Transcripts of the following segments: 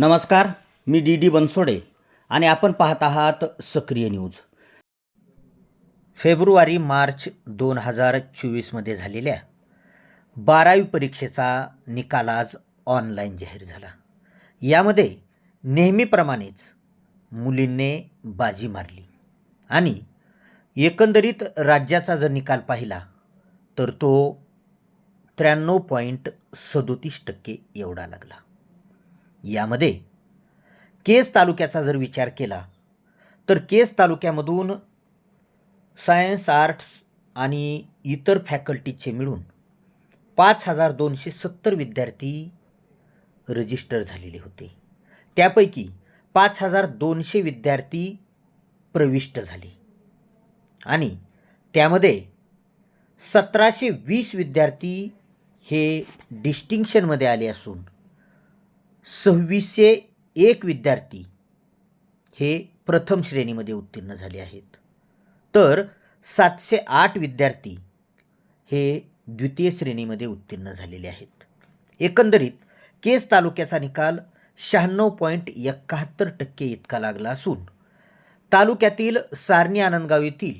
नमस्कार मी D D Bansode आणि आपण पाहत आहात सक्रिय न्यूज. फेब्रुवारी मार्च दोन हजार चोवीसमध्ये झालेल्या बारावी परीक्षेचा निकाल आज ऑनलाईन जाहीर झाला. यामध्ये नेहमीप्रमाणेच मुलींनी बाजी मारली आणि एकंदरीत राज्याचा जर निकाल पाहिला तर तो त्र्याण्णव पॉईंट सदोतीस टक्के एवढा लागला. यामध्ये केस तालुक्याचा जर विचार केला तर केस तालुक्यामधून सायन्स आर्ट्स आणि इतर फॅकल्टीचे मिळून पाच हजार दोनशे सत्तर विद्यार्थी रजिस्टर झालेले होते. त्यापैकी पाच हजार दोनशे विद्यार्थी प्रविष्ट झाले. आणि त्यामध्ये सतराशे वीस विद्यार्थी हे डिस्टिंक्शनमध्ये आले असून सव्वीसशे एक विद्यार्थी हे प्रथम श्रेणीमध्ये उत्तीर्ण झाले आहेत. तर सातशे आठ विद्यार्थी हे द्वितीय श्रेणीमध्ये उत्तीर्ण झालेले आहेत. एकंदरीत केस तालुक्याचा निकाल शहाण्णव पॉईंट एकाहत्तर टक्के इतका लागला असून तालुक्यातील सारणी आनंदगाव येथील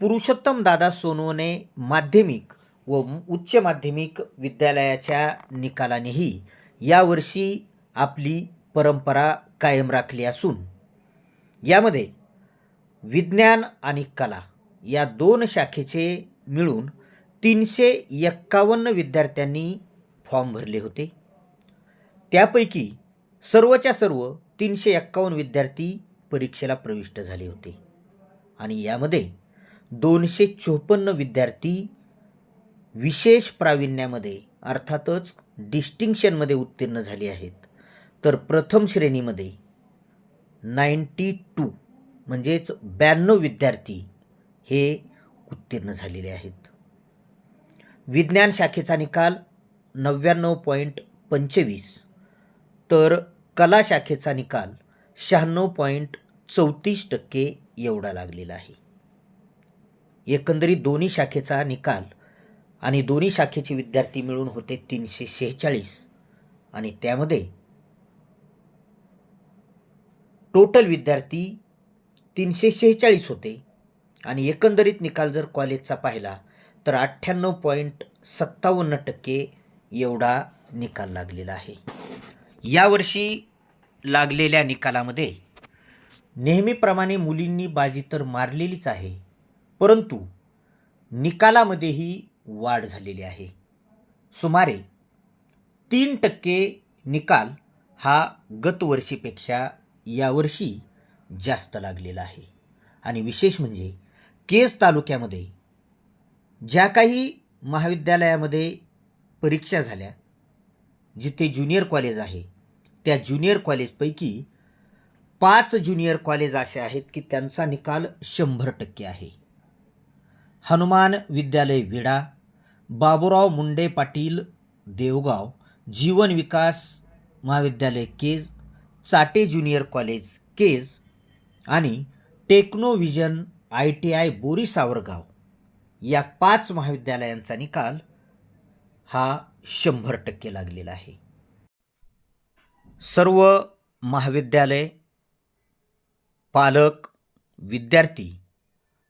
पुरुषोत्तम दादा सोनवणे माध्यमिक व उच्च माध्यमिक विद्यालयाच्या निकालानेही यावर्षी आपली परंपरा कायम राखली असून यामध्ये विज्ञान आणि कला या दोन शाखेचे मिळून तीनशे एक्कावन्न विद्यार्थ्यांनी फॉर्म भरले होते. त्यापैकी सर्वच्या सर्व तीनशे एक्कावन्न विद्यार्थी परीक्षेला प्रविष्ट झाले होते. आणि यामध्ये दोनशे चोपन्न विद्यार्थी विशेष प्रावीण्यामध्ये अर्थातच डिस्टिंक्शनमध्ये उत्तीर्ण झाले आहेत. तर प्रथम श्रेणीमध्ये नाईंटी टू म्हणजेच ब्याण्णव विद्यार्थी हे उत्तीर्ण झालेले आहेत. विज्ञान शाखेचा निकाल नव्याण्णव पॉईंट पंचवीस. तर कला शाखेचा निकाल शहाण्णव पॉईंट चौतीस टक्के एवढा लागलेला आहे. एकंदरीत दोन्ही शाखेचा निकाल आणि दोन्ही शाखेचे विद्यार्थी मिळून होते तीनशे शेहेचाळीस. आणि त्यामध्ये टोटल विद्यार्थी तीनशे शेहेचाळीस होते. आणि एकंदरीत निकाल जर कॉलेजचा पाहिला तर अठ्ठ्याण्णव पॉईंट सत्तावन्न टक्के एवढा निकाल लागलेला आहे. यावर्षी लागलेल्या निकालामध्ये नेहमीप्रमाणे मुलींनी बाजी तर मारलेलीच आहे परंतु निकालामध्येही वाढ झालेली आहे. सुमारे तीन टक्के निकाल हा गतवर्षीपेक्षा यावर्षी जास्त लागलेला आहे. आणि विशेष म्हणजे केस तालुक्यामध्ये ज्या काही महाविद्यालयामध्ये परीक्षा झाल्या जिथे ज्युनियर कॉलेज आहे त्या ज्युनियर कॉलेजपैकी पाच ज्युनियर कॉलेज असे आहेत की त्यांचा निकाल शंभर टक्के आहे. हनुमान विद्यालय विडा बाबुराव मुंडे पाटील देवगाव जीवन विकास महाविद्यालय केज चाटे ज्युनियर कॉलेज केज आणि Technovision I T I Bori Savargaon या पाच महाविद्यालयांचा निकाल हा शंभर टक्के लागलेला आहे. सर्व महाविद्यालय पालक विद्यार्थी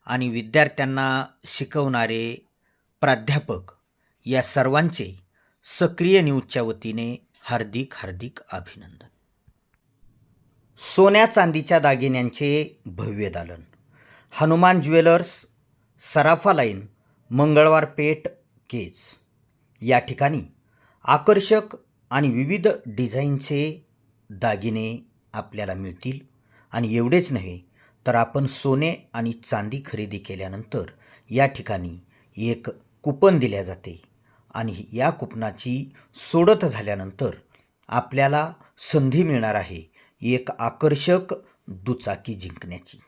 आणि विद्यार्थ्यांना शिकवणारे प्राध्यापक या सर्वांचे सक्रिय न्यूजच्या वतीने हार्दिक हार्दिक अभिनंदन. सोन्या चांदीच्या दागिन्यांचे भव्य दालन. हनुमान ज्वेलर्स सराफा लाईन मंगळवार पेठ केज. या ठिकाणी आकर्षक आणि विविध डिझाईनचे दागिने आपल्याला मिळतील. आणि एवढेच नव्हे तर आपण सोने आणि चांदी खरेदी केल्यानंतर या ठिकाणी एक कुपन दिल्या जाते. आणि या कुपनाची सोडत झाल्यानंतर आपल्याला संधी मिळणार आहे. एक आकर्षक दुचाकी जिंकण्याची.